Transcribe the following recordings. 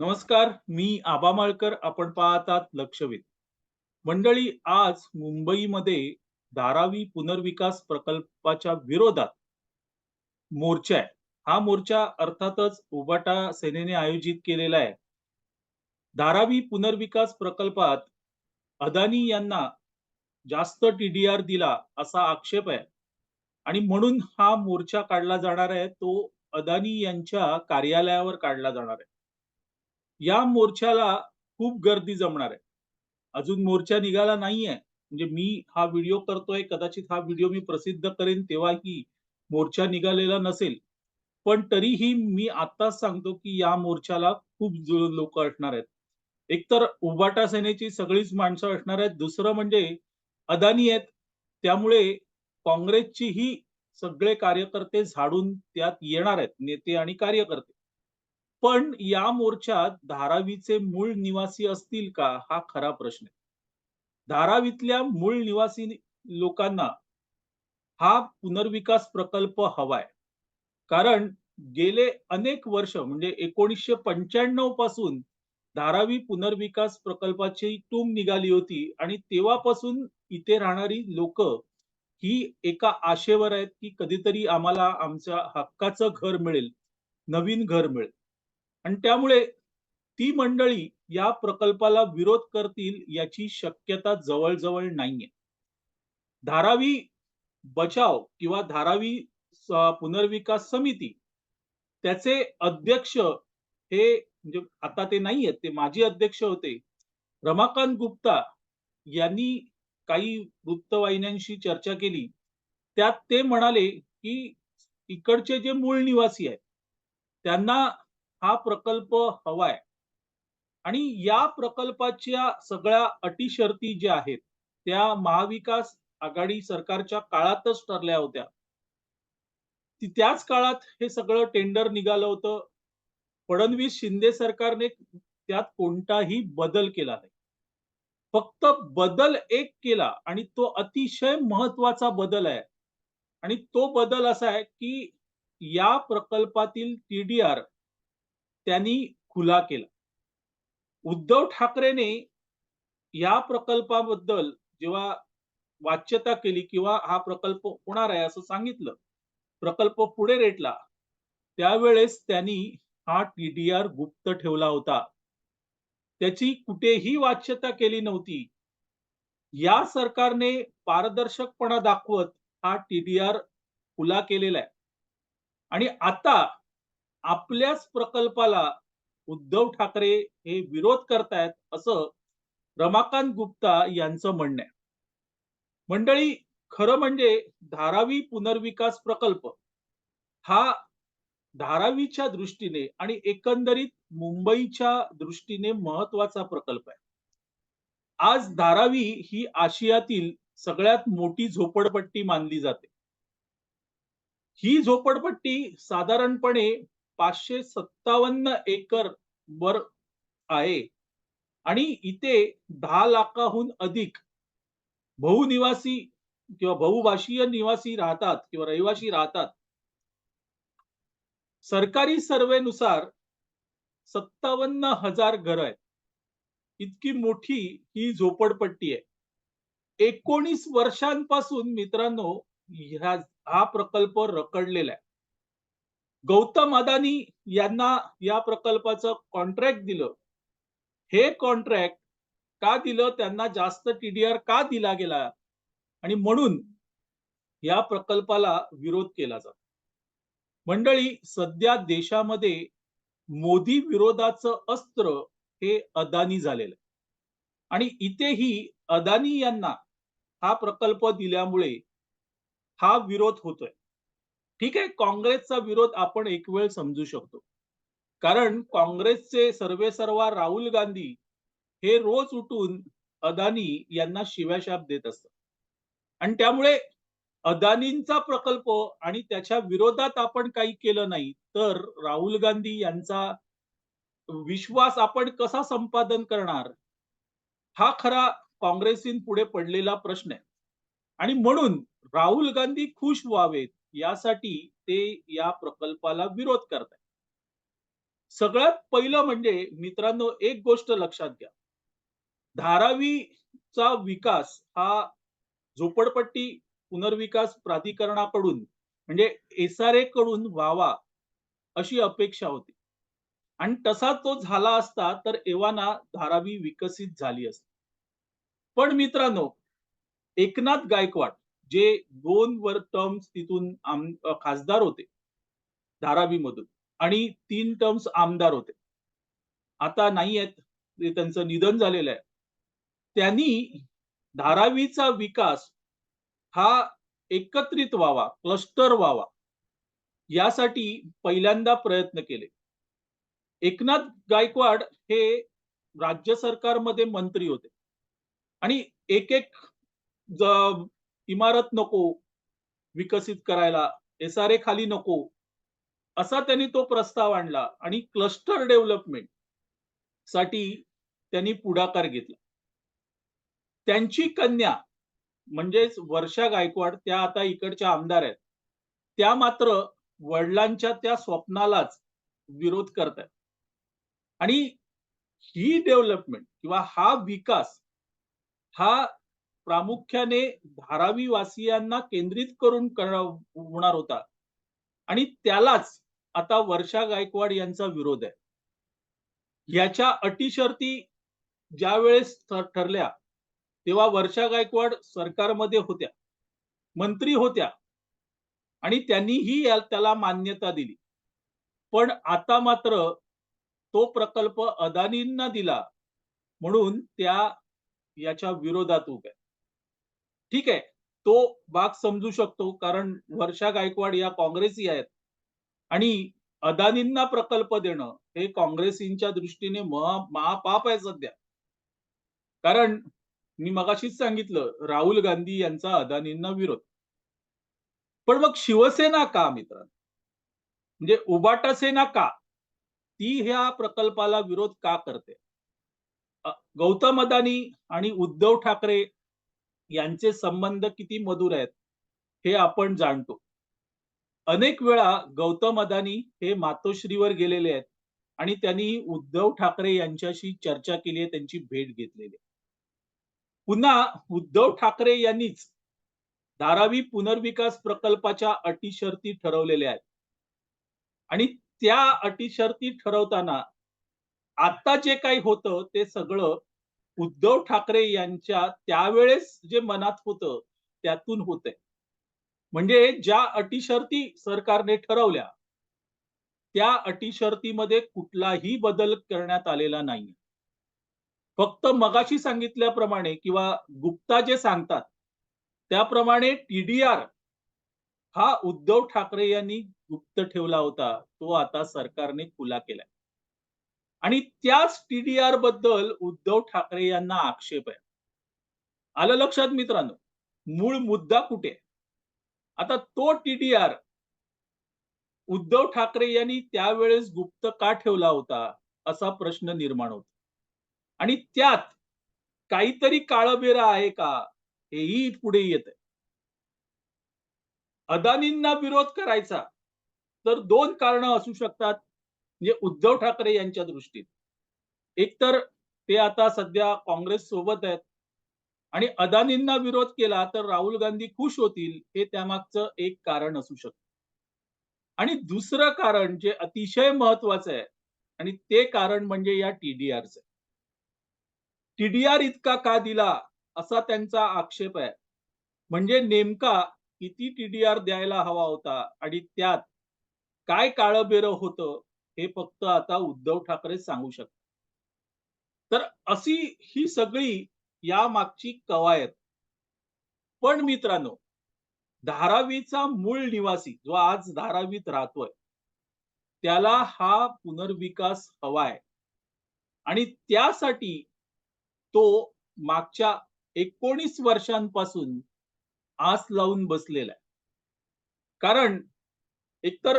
नमस्कार मी आबा माळकर आपण पाहतात लक्षवेध. मंडळी आज मुंबईमध्ये धारावी पुनर्विकास प्रकल्पाच्या विरोधात मोर्चा आहे. हा मोर्चा अर्थातच उबाटा सेनेने आयोजित केलेला आहे. धारावी पुनर्विकास प्रकल्पात अदानी यांना जास्त टीडीआर दिला असा आक्षेप आहे. आणि म्हणून हा मोर्चा काढला जाणार आहे तो अदानी यांच्या कार्यालयावर काढला जाणार आहे. या मोर्चाला खूप गर्दी जमणार आहे. अजून मोर्चा निघाला नाहीये. म्हणजे मी हा व्हिडिओ करतोय कदाचित हा व्हिडिओ मी प्रसिद्ध करेन तेव्हाही मोर्चा निघालेला नसेल. पण तरीही मी आताच सांगतो की या मोर्चाला खूप लोक असणार आहेत. एकतर उबाटा सेनेची सगळीच माणसं असणार आहेत. दुसरं म्हणजे अदानी आहेत. त्यामुळे काँग्रेसचीही सगळे कार्यकर्ते झाडून त्यात येणार आहेत नेते आणि कार्यकर्ते. पण या मोर्चात धारावीचे मूळ निवासी असतील का हा खरा प्रश्न आहे. धारावीतल्या मूळ निवासी लोकांना हा पुनर्विकास प्रकल्प हवाय. कारण गेले अनेक वर्ष म्हणजे एकोणीसशे पंच्याण्णवपासून धारावी पुनर्विकास प्रकल्पाची टूम निघाली होती आणि तेव्हापासून इथे राहणारी लोक ही एका आशेवर आहेत की कधीतरी आम्हाला आमच्या हक्काचं घर मिळेल नवीन घर मिळेल. आणि त्यामुळे ती मंडळी या प्रकल्पाला विरोध करतील याची शक्यता जवळजवळ नाहीये. धारावी बचाव किंवा धारावी पुनर्विकास समिती त्याचे अध्यक्ष हे म्हणजे आता ते नाही आहेत ते माजी अध्यक्ष होते. रमाकांत गुप्ता यांनी काही वृत्तवाहिन्यांशी चर्चा केली. त्यात ते म्हणाले की इकडचे जे मूळ निवासी आहेत त्यांना हा प्रकल्प हवाय. आणि या प्रकल्पाच्या सगळ्या अटी शर्ती ज्या आहेत त्या महाविकास आघाडी सरकारच्या काळातच ठरल्या होत्या. त्याच काळात हे सगळं टेंडर निघालं होतं. फडणवीस शिंदे सरकारने त्यात कोणताही बदल केला नाही. फक्त बदल एक केला आणि तो अतिशय महत्त्वाचा बदल आहे. आणि तो बदल असा आहे की या प्रकल्पातील टीडीआर त्यांनी खुला केला. उद्धव ठाकरेने या प्रकल्पाबद्दल जेव्हा वाच्यता केली किंवा हा प्रकल्प होणार आहे असं सांगितलं प्रकल्प पुढे रेटला त्यावेळेस त्यांनी हा टीडीआर गुप्त ठेवला होता. त्याची कुठेही वाच्यता केली नव्हती. या सरकारने पारदर्शकपणा दाखवत हा टीडीआर खुला केलेला आहे. आणि आता आपल्याच प्रकल्पाला उद्धव ठाकरे हे विरोध करतायत असं रमाकांत गुप्ता यांचं म्हणणं आहे. मंडळी खरं म्हणजे धारावी पुनर्विकास प्रकल्प हा धारावीच्या दृष्टीने आणि एकंदरीत मुंबईच्या दृष्टीने महत्त्वाचा प्रकल्प आहे. आज धारावी ही आशियातील सगळ्यात मोठी झोपडपट्टी मानली जाते. ही झोपडपट्टी साधारणपणे पाचशे सत्तावन्न एकर वर आहे. आणि इथे दहा लाखाहून अधिक बहुनिवासी किंवा बहुभाषीय निवासी राहतात किंवा रहिवासी राहतात. सरकारी सर्वेनुसार सत्तावन्न हजार घर आहेत. इतकी मोठी ही झोपडपट्टी आहे. एकोणीस वर्षांपासून मित्रांनो हा प्रकल्प रखडलेला आहे. गौतम अदानी यांना या प्रकल्पाचं कॉन्ट्रॅक्ट दिलं. हे कॉन्ट्रॅक्ट का दिलं? त्यांना जास्त टीडीआर का दिला गेला? आणि म्हणून या प्रकल्पाला विरोध केला जातो. मंडळी सध्या देशामध्ये मोदी विरोधाचं अस्त्र हे अदानी झालेलं आणि इथेही अदानी यांना हा प्रकल्प दिल्यामुळे हा विरोध होतोय. ठीक आहे काँग्रेसचा विरोध आपण एक वेळ समजू शकतो. कारण काँग्रेसचे सर्वे सर्वा राहुल गांधी हे रोज उठून अदानी यांना शिव्याशाप देत असतात. आणि त्यामुळे अदानींचा प्रकल्प आणि त्याच्या विरोधात आपण काही केलं नाही तर राहुल गांधी यांचा विश्वास आपण कसा संपादन करणार? हा खरा काँग्रेसीन पुढे पडलेला प्रश्न आहे. आणि म्हणून राहुल गांधी खुश व्हावेत. यासाठी ते या प्रकल्पाला विरोध करत आहेत सगळ्यात पहिलं म्हणजे मित्रांनो एक गोष्ट लक्षात घ्या. धारावीचा विकास हा झोपडपट्टी पुनर्विकास प्राधिकरणाकडून म्हणजे एस-आर-ए कडून व्हावा अशी अपेक्षा होती. आणि तसा तो झाला असता तर एव्हाना धारावी विकसित झाली असती. पण मित्रांनो, एकनाथ गायकवाड जे दोन वर टर्म्स तिथून खासदार होते धारावी मधून आणि तीन टर्म्स आमदार होते. आता नाही आहेत. ते त्यांचं निधन झालेलं आहे. त्यांनी धारावीचा विकास हा एकत्रित व्हावा, क्लस्टर व्हावा यासाठी पहिल्यांदा प्रयत्न केले. एकनाथ गायकवाड हे राज्य सरकारमध्ये मंत्री होते. आणि एक-एक इमारत नको विकसित करायला, एस-आर-ए खाली नको, असा त्यांनी तो प्रस्ताव आणला आणि क्लस्टर डेव्हलपमेंटसाठी त्यांनी पुढाकार घेतला. त्यांची कन्या म्हणजेच वर्षा गायकवाड त्या आता इकडच्या आमदार आहेत. त्या मात्र वडिलांच्या त्या स्वप्नालाच विरोध करतायत. आणि ही डेव्हलपमेंट किंवा हा विकास हा प्रामुख्याने धारावी वासियांना केंद्रित करून होणार होता. आणि त्यालाच आता वर्षा गायकवाड यांचा विरोध आहे. याच्या अटी-शर्ती ज्यावेळेस ठरल्या, तेव्हा वर्षा गायकवाड सरकारमध्ये होत्या, मंत्री होत्या आणि त्यांनीही त्याला मान्यता दिली. पण आता मात्र तो प्रकल्प अदानींना दिला म्हणून त्या याच्या विरोधात उभ्या ठीक आहे, तो भाग समजू शकतो कारण वर्षा गायकवाड या काँग्रेसी आहेत आणि अदानींना प्रकल्प देणं हे काँग्रेसींच्या दृष्टीने महापाप आहे सध्या. कारण मी मगाशीच सांगितलं राहुल गांधी यांचा अदानींना विरोध. पण मग शिवसेना का मित्रांनो? म्हणजे उबाटा सेना का? ती ह्या प्रकल्पाला विरोध का करते? गौतम अदानी आणि उद्धव ठाकरे यांचे संबंध किती मधुर आहेत, हे आपण जाणतो. अनेक वेळा गौतम अदानी हे मातोश्रीवर गेलेले आहेत आणि त्यांनी उद्धव ठाकरे यांच्याशी चर्चा केली आहे, त्यांची भेट घेतलेली आहे. पुन्हा उद्धव ठाकरे यांनीच धारावी पुनर्विकास प्रकल्पाच्या अटी-शर्ती ठरवलेल्या आहेत. आणि त्या अटी-शर्ती ठरवताना आता जे काही होतं ते सगळं उद्धव ठाकरे यांच्या त्यावेळेस जे मनात होतं त्यातून होतंय. म्हणजे ज्या अटी-शर्ती सरकारने ठरवल्या, त्या अटी-शर्तीमध्ये कुठलाही बदल करण्यात आलेला नाही फक्त मगाशी सांगितल्याप्रमाणे किंवा गुप्ता जे सांगतात, त्याप्रमाणे टीडीआर हा उद्धव ठाकरे यांनी गुप्त ठेवला होता. तो आता सरकारने खुला केलाय. आणि त्याच टी-डी-आरबद्दल उद्धव ठाकरे यांना आक्षेप आहे. आलं लक्षात मित्रांनो? मूळ मुद्दा कुठे आहे? आता तो टी-डी-आर उद्धव ठाकरे यांनी त्यावेळेस गुप्त का ठेवला होता? असा प्रश्न निर्माण होतो. आणि त्यात काहीतरी काळबेरा आहे का? हेही पुढे येतंय. अदानींना विरोध करायचा, तर दोन कारण असू शकतात. म्हणजे उद्धव ठाकरे यांच्या दृष्टीने. एकतर ते आता सध्या काँग्रेस सोबत आहेत आणि अदानींना विरोध केला तर राहुल गांधी खुश होतील, हे त्यामागचं एक कारण असू शकतं. आणि दुसरं कारण जे अतिशय महत्वाचं आहे आणि ते कारण म्हणजे या टीडीआरच टीडीआर इतका का दिला? असा त्यांचा आक्षेप आहे. म्हणजे नेमका किती टीडीआर द्यायला हवा होता आणि त्यात काय काळबेरं होतं, हे फक्त आता उद्धव ठाकरे सांगू शकतात. तर अशी ही सगळी या मागची कवायत. पण मित्रांनो, धारावीचा मूळ निवासी जो आज धारावीत राहतोय, त्याला हा पुनर्विकास हवाय. आणि त्यासाठी तो मागच्या 19 वर्षांपासून आस लावून बसलेला आहे. कारण एकतर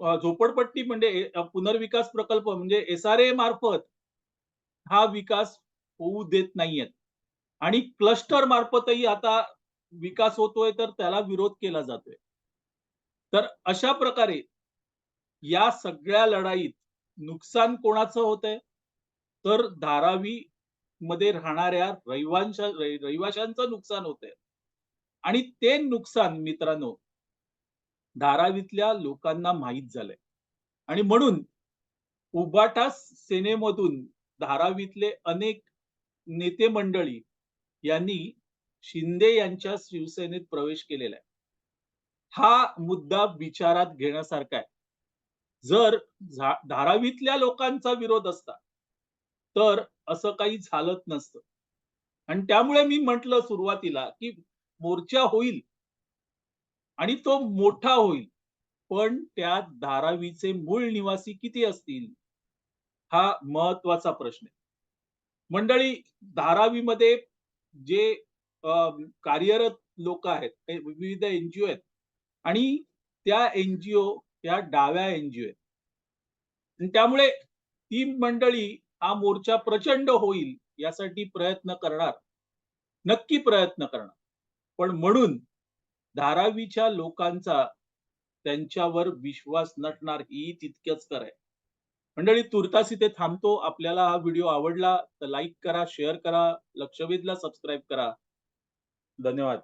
झोपडपट्टी म्हणजे पुनर्विकास प्रकल्प म्हणजे एस-आर-ए मार्फत हा विकास होऊ देत नाहीयेत. आणि क्लस्टर मार्फतही आता विकास होतोय तर त्याला विरोध केला जातोय. तर अशा प्रकारे या सगळ्या लढाईत नुकसान कोणाचं होतंय? तर धारावी मध्ये राहणाऱ्या रहिवांशा रहिवाशांचं नुकसान होतंय. आणि ते नुकसान मित्रांनो धारावीतल्या लोकांना माहीत झालंय. आणि म्हणून उबाटा सेनेमधून धारावीतले अनेक नेते मंडळी यांनी शिंदे यांच्या शिवसेनेत प्रवेश केलेला आहे. हा मुद्दा विचारात घेण्यासारखा आहे. जर धारावीतल्या लोकांचा विरोध असता, तर असं काही झालंच नसतं. आणि त्यामुळे मी म्हटलं सुरुवातीला, की मोर्चा होईल. आणि तो मोठा होईल. पण त्यात धारावीचे मूळ निवासी किती असतील? हा महत्त्वाचा प्रश्न आहे. मंडळी धारावीमध्ये जे कार्यरत लोक आहेत, ते विविध एनजीओ आहेत आणि त्या एनजीओ या डाव्या एनजीओ आहेत. त्यामुळे ती मंडळी हा मोर्चा प्रचंड होईल यासाठी प्रयत्न करणार. नक्की प्रयत्न करणार. पण म्हणून धारावीच्या लोकांचा त्यांच्यावर विश्वास नसणार ही तितकंच खरं आहे. मंडळी तुर्तास इथे थांबतो. आपल्याला हा व्हिडिओ आवडला तर लाईक करा, शेअर करा, लक्षवेधला सबस्क्राईब करा. धन्यवाद.